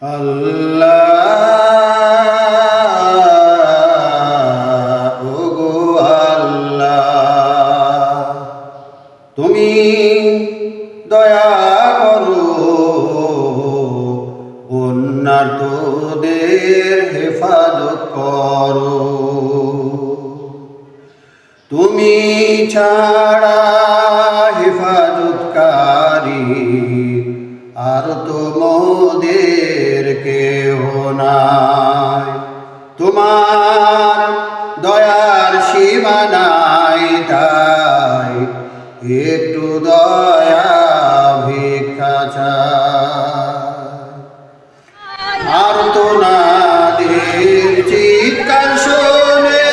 আল্লাহ ওগো আল্লাহ তুমি দয়া করো অন্যার্থদের হেফাজত করো। তুমি ছাড়া হেফাজতকারী আর তো মোদের কেহ নাই। তোমার দয়ার সীমা নাই তাই, একটু দয়া ভিক্ষা আর তো না চিৎকার শোনে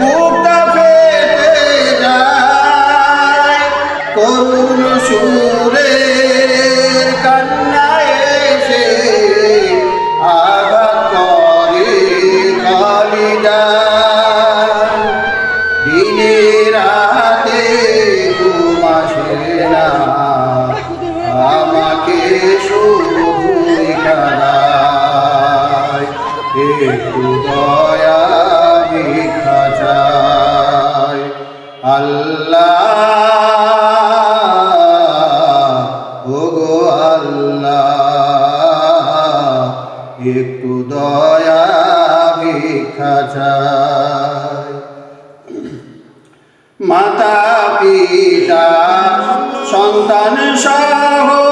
মুক্তা ফেটে যায়। করুণ সুরে একটু দয়া ভিক্ষা আল্লাহ ওগো আল্লাহ একটু দয়া ভিক্ষা মাতা পিতা সন্তান সহ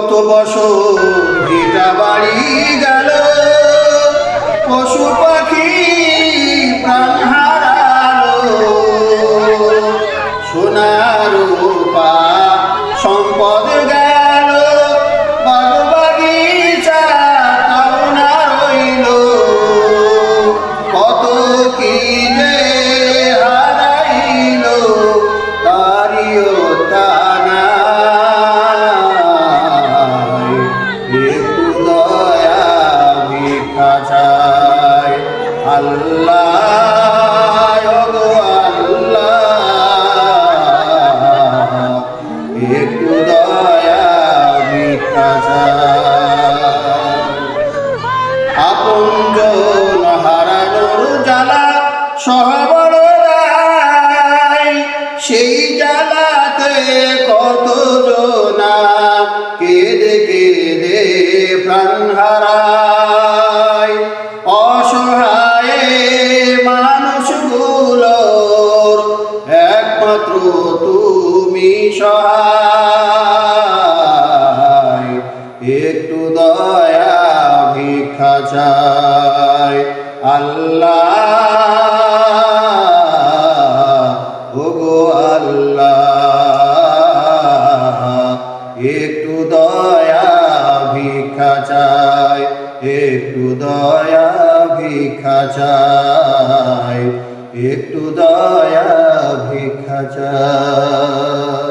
কত বছর ভিটা বাড়ি গেল? পশু আপনজন হারানোর জ্বালা সহবর সেই জ্বালাতে কত জনা, কেঁদে কেঁদে প্রাণ হারায়। অসহায় মানুষগুলোর একমাত্র তুমি সহায়। চাই আল্লাহ, ওগো আল্লাহ, একটু দয়া ভিক্ষা চাই, একটু দয়া ভিক্ষা চাই, একটু দয়া ভিক্ষা চাই।